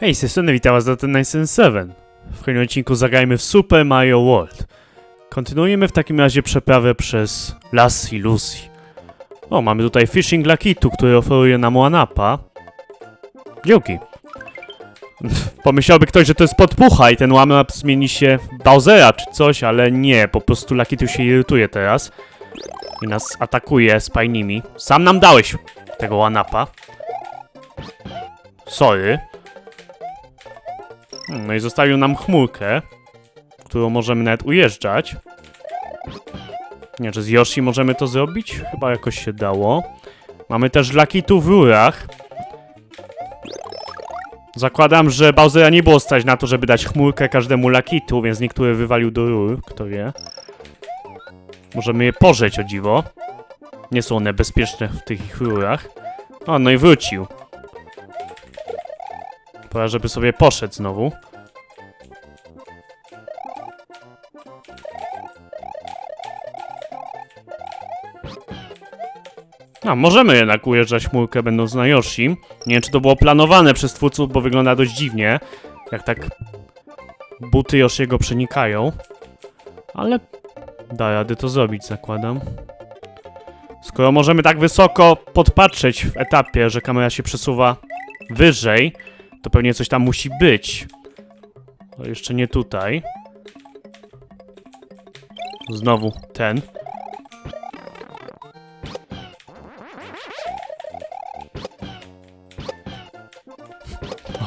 Hej, z tej strony witam was na ten 977. W kolejnym odcinku zagrajmy w Super Mario World. Kontynuujemy w takim razie przeprawę przez Las Iluzji. O, mamy tutaj Fishing Lakitu, który oferuje nam Wanapa. Dzięki. Pomyślałby ktoś, że to jest podpucha i ten Wanap zmieni się w Bowsera czy coś, ale nie, po prostu Lakitu się irytuje teraz. I nas atakuje spajnymi. Sam nam dałeś tego Wanapa. Sorry. No i zostawił nam chmurkę, którą możemy nawet ujeżdżać. Nie, czy z Yoshi możemy to zrobić? Chyba jakoś się dało. Mamy też Lakitu w rurach. Zakładam, że Bowsera nie było stać na to, żeby dać chmurkę każdemu Lakitu, więc niektóre wywalił do rur, kto wie. Możemy je pożeć o dziwo. Nie są one bezpieczne w tych ich rurach. O, no i wrócił. Pora, żeby sobie poszedł znowu. A, możemy jednak ujeżdżać chmurkę będąc na Yoshi. Nie wiem, czy to było planowane przez twórców, bo wygląda dość dziwnie. Jak tak buty Yoshiego przenikają. Ale da rady to zrobić, zakładam. Skoro możemy tak wysoko podpatrzeć w etapie, że kamera się przesuwa wyżej, to pewnie coś tam musi być. O, jeszcze nie tutaj. Znowu ten.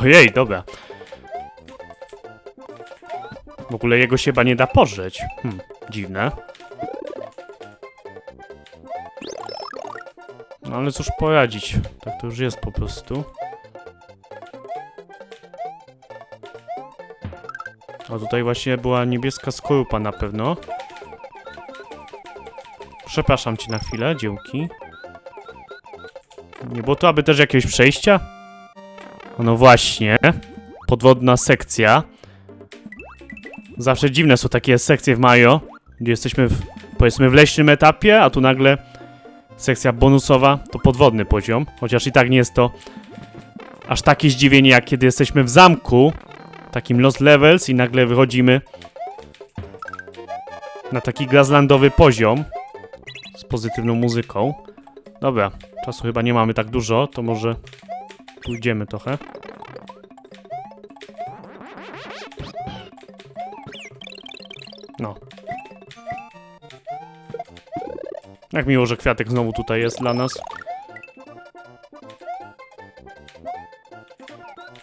Ojej, dobra. W ogóle jego się chyba nie da pożreć. Hmm, dziwne. No ale cóż poradzić. Tak to już jest po prostu. A tutaj właśnie była niebieska skorupa na pewno. Przepraszam cię na chwilę, dziełki. Nie było to aby też jakiegoś przejścia? No właśnie. Podwodna sekcja. Zawsze dziwne są takie sekcje w Mario, gdzie jesteśmy w, powiedzmy w leśnym etapie, a tu nagle sekcja bonusowa to podwodny poziom. Chociaż i tak nie jest to aż takie zdziwienie, jak kiedy jesteśmy w zamku, takim Lost Levels i nagle wychodzimy na taki gazlandowy poziom z pozytywną muzyką. Dobra, czasu chyba nie mamy tak dużo, to może pójdziemy trochę. No. Jak miło, że kwiatek znowu tutaj jest dla nas.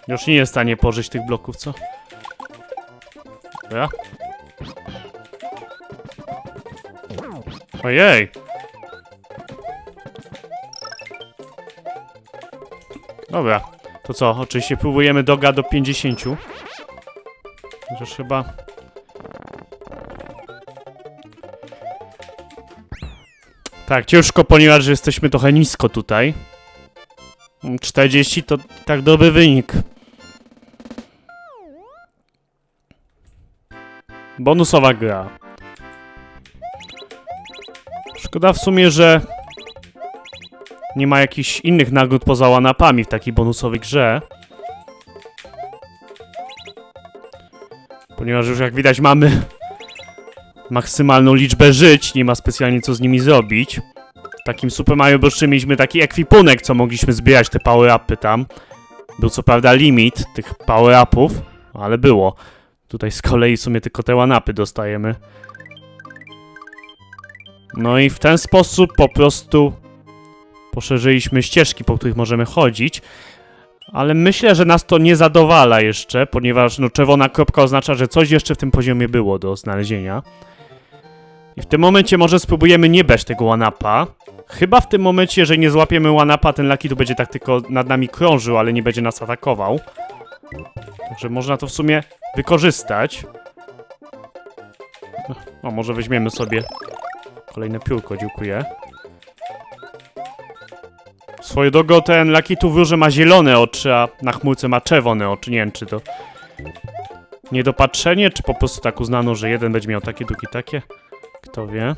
Już nie jest w stanie pożyć tych bloków, co? Dobra. Ojej! Dobra, to co? Oczywiście próbujemy doga do 50. Chociaż chyba... Tak, ciężko, ponieważ jesteśmy trochę nisko tutaj. 40 to tak dobry wynik. Bonusowa gra. Szkoda w sumie, że nie ma jakichś innych nagród poza łanapami w takiej bonusowej grze. Ponieważ już jak widać mamy maksymalną liczbę żyć, nie ma specjalnie co z nimi zrobić. W takim Super Mario Bros. mieliśmy taki ekwipunek, co mogliśmy zbierać te power-upy tam. Był co prawda limit tych power-upów, ale było. Tutaj z kolei w sumie tylko te łanapy dostajemy. No i w ten sposób po prostu poszerzyliśmy ścieżki, po których możemy chodzić. Ale myślę, że nas to nie zadowala jeszcze, ponieważ no, czerwona kropka oznacza, że coś jeszcze w tym poziomie było do znalezienia. I w tym momencie może spróbujemy nie brać tego łanapa. Chyba w tym momencie, że nie złapiemy łanapa, ten Lucky tu będzie tak tylko nad nami krążył, ale nie będzie nas atakował. Także można to w sumie wykorzystać. O, może weźmiemy sobie kolejne piórko, dziękuję. Swoją drogą ten Lucky tu w ma zielone oczy, a na chmurce ma czerwone oczy. Nie wiem, czy to niedopatrzenie, czy po prostu tak uznano, że jeden będzie miał takie, drugi takie. Kto wie.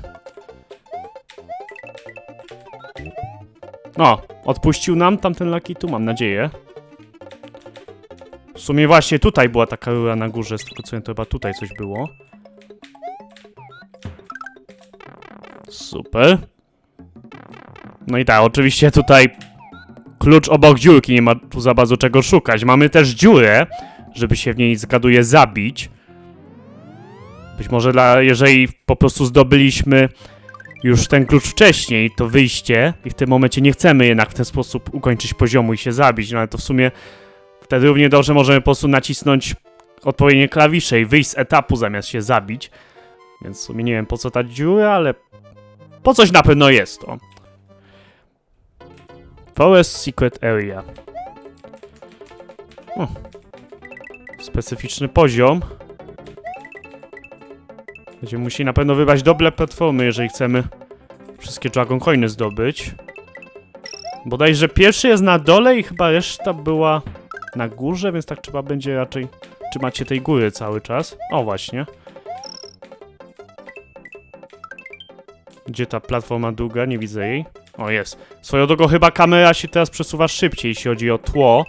O, odpuścił nam tamten Lucky tu, mam nadzieję. W sumie właśnie tutaj była taka rura na górze, z tego co wiem, to chyba tutaj coś było. Super. No i tak, oczywiście tutaj klucz obok dziurki, nie ma tu za bardzo czego szukać. Mamy też dziurę, żeby się w niej zgaduje zabić. Być może dla, jeżeli po prostu zdobyliśmy już ten klucz wcześniej, to wyjście i w tym momencie nie chcemy jednak w ten sposób ukończyć poziomu i się zabić, no ale to w sumie wtedy równie dobrze możemy po prostu nacisnąć odpowiednie klawisze i wyjść z etapu zamiast się zabić. Więc w sumie nie wiem po co ta dziura, ale po coś na pewno jest to. Forest Secret Area. O. Specyficzny poziom. Będziemy musieli na pewno wybrać dobre platformy, jeżeli chcemy wszystkie Dragon Coiny zdobyć. Bodajże pierwszy jest na dole i chyba reszta była na górze, więc tak trzeba będzie raczej trzymać się tej góry cały czas. O, właśnie. Gdzie ta platforma druga? Nie widzę jej. O, jest. Swoją drogą chyba kamera się teraz przesuwa szybciej, jeśli chodzi o tło.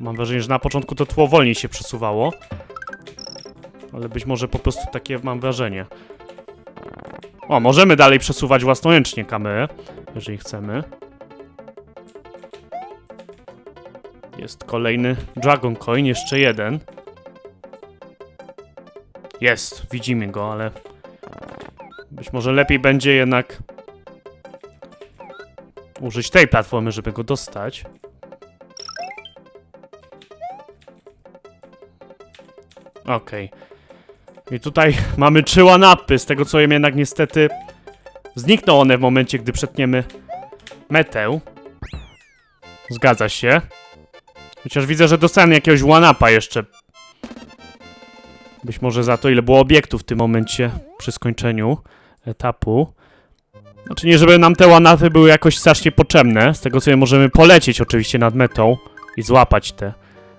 Mam wrażenie, że na początku to tło wolniej się przesuwało. Ale być może po prostu takie mam wrażenie. O, możemy dalej przesuwać własnoręcznie kamerę, jeżeli chcemy. Jest kolejny Dragon Coin, jeszcze jeden. Jest, widzimy go, ale być może lepiej będzie jednak użyć tej platformy, żeby go dostać. Okej. I tutaj mamy trzy łanapy, z tego co wiem jednak niestety znikną one w momencie, gdy przetniemy metę. Zgadza się. Chociaż widzę, że dostałem jakiegoś łanapa jeszcze. Być może za to, ile było obiektów w tym momencie przy skończeniu etapu. Znaczy nie, żeby nam te łanapy były jakoś strasznie potrzebne. Z tego co możemy polecieć oczywiście nad metą i złapać te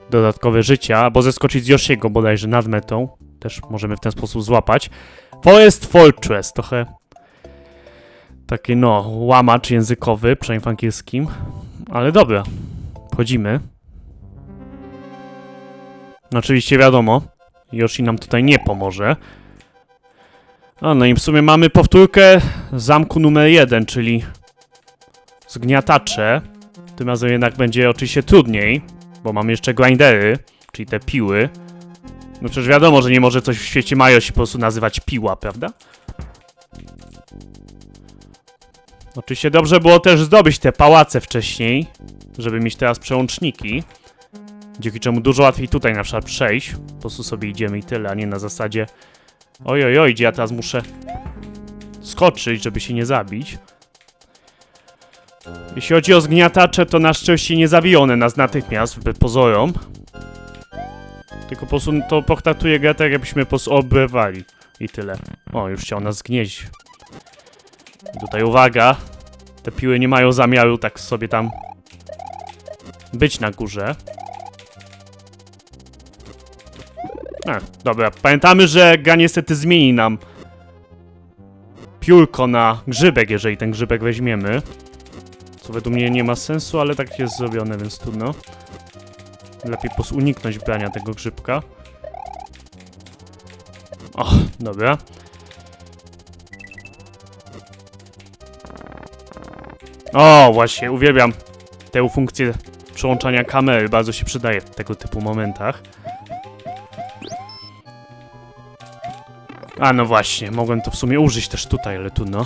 dodatkowe życia, albo zeskoczyć z Yoshiego bodajże nad metą. Też możemy w ten sposób złapać. Forest Fortress, trochę taki no, łamacz językowy, przynajmniej w angielskim. Ale dobra, wchodzimy. No oczywiście wiadomo, Yoshi nam tutaj nie pomoże. No i w sumie mamy powtórkę zamku numer jeden, czyli zgniatacze. Tym razem jednak będzie oczywiście trudniej, bo mamy jeszcze grindery, czyli te piły. No przecież wiadomo, że nie może coś w świecie Mario się po prostu nazywać piła, prawda? Oczywiście dobrze było też zdobyć te pałace wcześniej, żeby mieć teraz przełączniki. Dzięki czemu dużo łatwiej tutaj na przykład przejść. Po prostu sobie idziemy i tyle, a nie na zasadzie Oj, oj, oj, gdzie ja teraz muszę skoczyć, żeby się nie zabić. Jeśli chodzi o zgniatacze, to na szczęście nie zabiją one nas natychmiast, wbrew pozorom. Tylko po prostu to potraktuje tak, jakbyśmy po obrywali. I tyle. O, już chciał nas zgnieść. Tutaj uwaga. Te piły nie mają zamiaru tak sobie tam być na górze. A, dobra, pamiętamy, że gra niestety zmieni nam piórko na grzybek, jeżeli ten grzybek weźmiemy. Co według mnie nie ma sensu, ale tak jest zrobione, więc trudno. Lepiej uniknąć brania tego grzybka. O, dobra. O, właśnie, uwielbiam tę funkcję przełączania kamery, bardzo się przydaje w tego typu momentach. A no właśnie, mogłem to w sumie użyć też tutaj, ale tu no.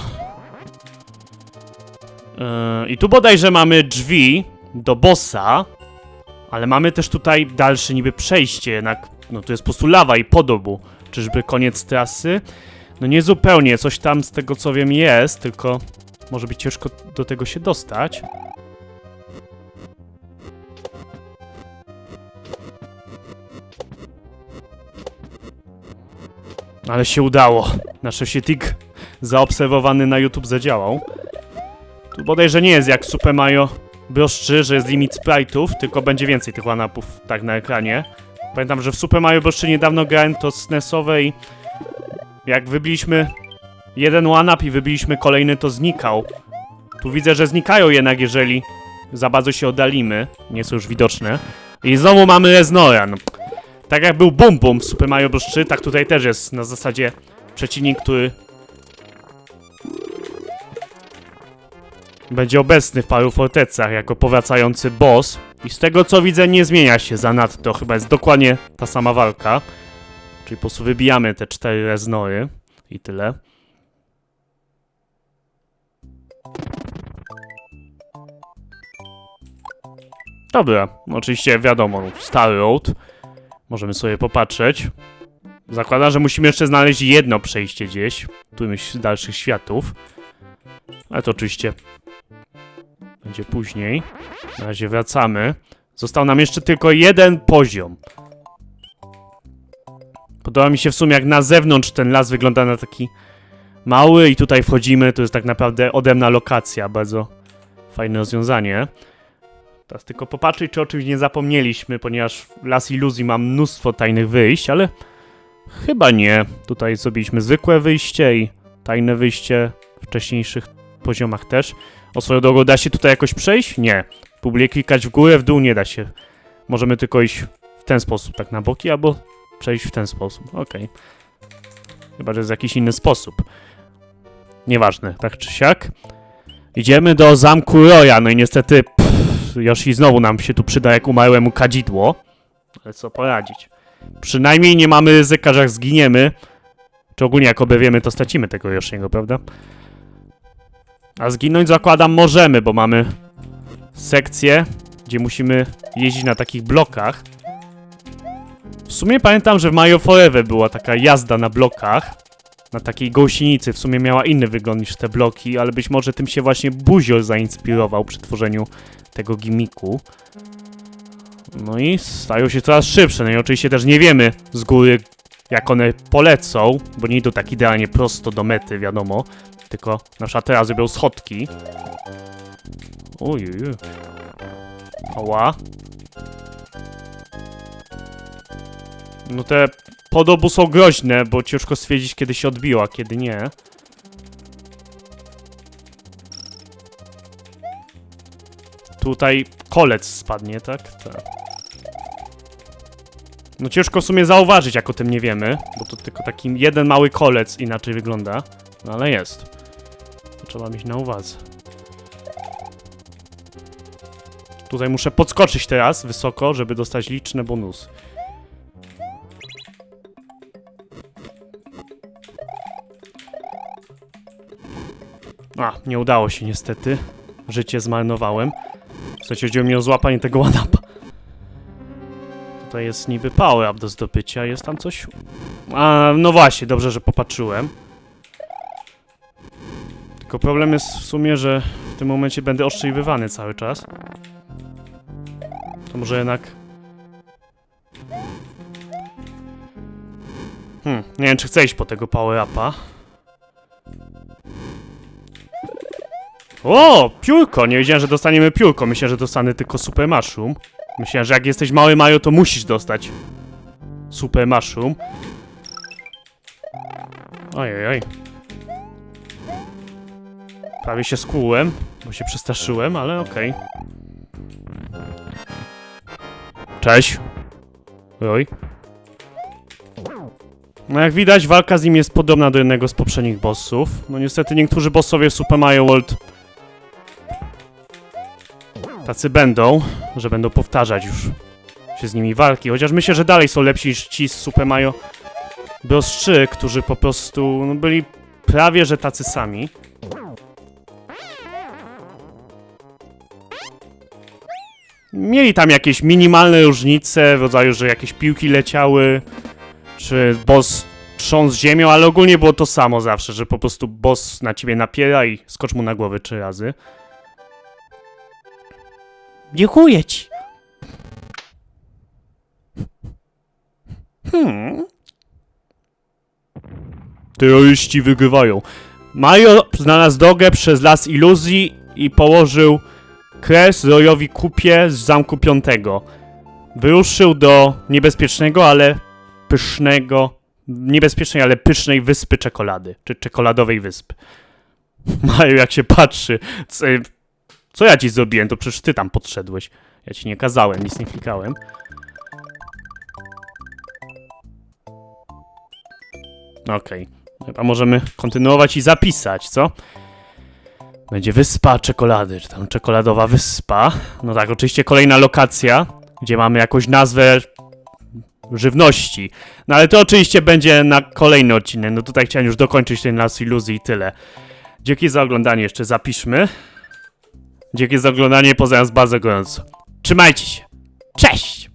Yy, I tu bodajże mamy drzwi do bossa, ale mamy też tutaj dalsze niby przejście, jednak no tu jest po prostu lawa i podobu. Czyżby koniec trasy? No nie zupełnie, coś tam z tego co wiem jest, tylko może być ciężko do tego się dostać. Ale się udało. Nasz tik zaobserwowany na YouTube zadziałał. Tu bodajże nie jest jak Super Mario Bros. 3, że jest limit sprite'ów, tylko będzie więcej tych one-upów tak na ekranie. Pamiętam, że w Super Mario Bros. 3 niedawno grałem to z NES-owej. Jak wybiliśmy jeden one-up i wybiliśmy kolejny, to znikał. Tu widzę, że znikają jednak, jeżeli za bardzo się oddalimy. Nie są już widoczne. I znowu mamy Reznora, no. Tak jak był Bum Bum w Super Mario Bros. 3, tak tutaj też jest na zasadzie przeciwnik, który będzie obecny w paru fortecach jako powracający boss. I z tego co widzę nie zmienia się zanadto, chyba jest dokładnie ta sama walka. Czyli po prostu wybijamy te cztery reznory i tyle. Dobra, oczywiście wiadomo, Star Road. Możemy sobie popatrzeć. Zakładam, że musimy jeszcze znaleźć jedno przejście gdzieś. Którymś z dalszych światów. Ale to oczywiście będzie później. Na razie wracamy. Został nam jeszcze tylko jeden poziom. Podoba mi się w sumie jak na zewnątrz ten las wygląda na taki mały i tutaj wchodzimy, to jest tak naprawdę odemna lokacja, bardzo fajne rozwiązanie. Teraz tylko popatrzeć, czy o czymś nie zapomnieliśmy, ponieważ Las Iluzji ma mnóstwo tajnych wyjść, ale chyba nie. Tutaj zrobiliśmy zwykłe wyjście i tajne wyjście w wcześniejszych poziomach też. O swoją drogą, da się tutaj jakoś przejść? Nie. Próbuję klikać w górę, w dół nie da się. Możemy tylko iść w ten sposób, tak na boki, albo przejść w ten sposób. Okej. Chyba, że jest jakiś inny sposób. Nieważne, tak czy siak. Idziemy do zamku Roya, no i niestety Yoshi znowu nam się tu przyda jak umarłemu kadzidło. Ale co poradzić. Przynajmniej nie mamy ryzyka, że zginiemy, czy ogólnie jak obewiemy, to stracimy tego Yoshiego, prawda? A zginąć zakładam możemy, bo mamy sekcję, gdzie musimy jeździć na takich blokach. W sumie pamiętam, że w Mario Forever była taka jazda na blokach. Na takiej gąsienicy. W sumie miała inny wygląd niż te bloki, ale być może tym się właśnie Buziol zainspirował przy tworzeniu tego gimiku. No i stają się coraz szybsze. No i oczywiście też nie wiemy z góry, jak one polecą, bo nie idą tak idealnie prosto do mety, wiadomo. Tylko na przykład teraz zrobią schodki. Ojej. Ała. No te podobu są groźne, bo ciężko stwierdzić, kiedy się odbiła, kiedy nie. Tutaj kolec spadnie, tak? Tak. No ciężko w sumie zauważyć, jak o tym nie wiemy, bo to tylko taki jeden mały kolec inaczej wygląda. No ale jest. To trzeba mieć na uwadze. Tutaj muszę podskoczyć teraz wysoko, żeby dostać liczne bonusy. A, nie udało się niestety. Życie zmarnowałem. W chodziło mi o złapanie tego one-upa. Tutaj jest niby power up do zdobycia. Jest tam coś? A, no właśnie, dobrze, że popatrzyłem. Tylko problem jest w sumie, że w tym momencie będę oszczędzywany cały czas. To może jednak... Hmm, nie wiem czy chcę iść po tego power O, piórko! Nie wiedziałem, że dostaniemy piórko. Myślę, że dostanę tylko super mushroom. Myślałem, że jak jesteś mały Mario, to musisz dostać super mushroom. Ojej, oj. Prawie się skłułem, bo się przestraszyłem, ale okej. Cześć. Oj. No jak widać, walka z nim jest podobna do jednego z poprzednich bossów. No niestety niektórzy bossowie w Super Mario World tacy będą, że będą powtarzać już się z nimi walki. Chociaż myślę, że dalej są lepsi niż ci z Super Mario Bros. 3, którzy po prostu no, byli prawie że tacy sami. Mieli tam jakieś minimalne różnice w rodzaju, że jakieś piłki leciały, czy boss trząsł ziemią, ale ogólnie było to samo zawsze, że po prostu boss na ciebie napiera i skocz mu na głowę trzy razy. Dziękuję ci. Hmm. Terroryści wygrywają. Mario znalazł drogę przez las iluzji i położył kres Royowi kupie z zamku piątego. Wyruszył do niebezpiecznego, ale pysznego, niebezpiecznej, ale pysznej wyspy czekolady, czy czekoladowej wyspy. Mario jak się patrzy, co, ja ci zrobiłem, to przecież ty tam podszedłeś. Ja ci nie kazałem, nic nie klikałem. Okej. Chyba możemy kontynuować i zapisać, co? Będzie wyspa czekolady, czy tam czekoladowa wyspa. No tak, oczywiście kolejna lokacja, gdzie mamy jakąś nazwę żywności. No ale to oczywiście będzie na kolejny odcinek. No tutaj chciałem już dokończyć ten las iluzji i tyle. Dzięki za oglądanie, jeszcze zapiszmy. Dzięki za oglądanie, pozdrawiam z bardzo gorąco. Trzymajcie się. Cześć!